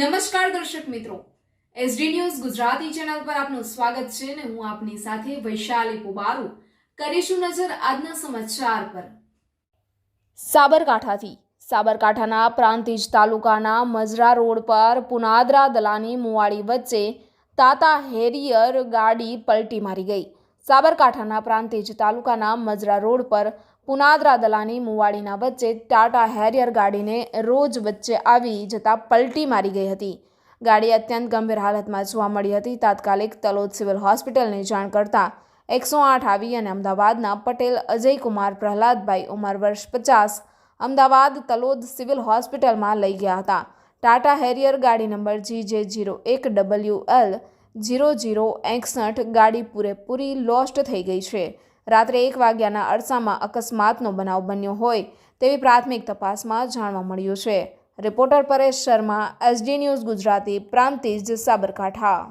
નમસ્કાર દર્શક મિત્રો. એસડી ન્યૂઝ ગુજરાતી ચેનલ પર આપનું સ્વાગત છે અને હું આપની સાથે વૈશાલી પુબારુ. કરીશું નજર આજના સમાચાર પર. સાબરકાંઠાથી. સાબરકાંઠાના પ્રાંતિજ તાલુકાના મજરા રોડ પર પુનાદરા દલાની મુવાડી વચ્ચે તાતા હેરિયર ગાડી પલટી મારી ગઈ. સાબરકાંઠાના પ્રાંતિજ તાલુકાના મજરા રોડ પર પુનાદરા દલાની મુવાડીના વચ્ચે ટાટા હેરિયર ગાડીને રોજ વચ્ચે આવી જતા પલટી મારી ગઈ હતી. ગાડી અત્યંત ગંભીર હાલતમાં જોવા મળી હતી. તાત્કાલિક તલોદ સિવિલ હોસ્પિટલની જાણ કરતાં એકસો આઠ આવી અને અમદાવાદના પટેલ અજયકુમાર પ્રહલાદભાઈ ઉંમર વર્ષ પચાસ અમદાવાદ તલોદ સિવિલ હોસ્પિટલમાં લઈ ગયા હતા. ટાટા હેરિયર ગાડી નંબર જી જે જીરો એક ડબલ્યુ એલ જીરો જીરો એકસઠ ગાડી પૂરેપૂરી લોસ્ટ થઈ ગઈ છે. રાત્રે એક વાગ્યાના અરસામાં અકસ્માતનો બનાવ બન્યો હોય તેવી પ્રાથમિક તપાસમાં જાણવા મળ્યું છે. Reporter Paresh Sharma, SD news Gujarati, Prantij Sabarkantha.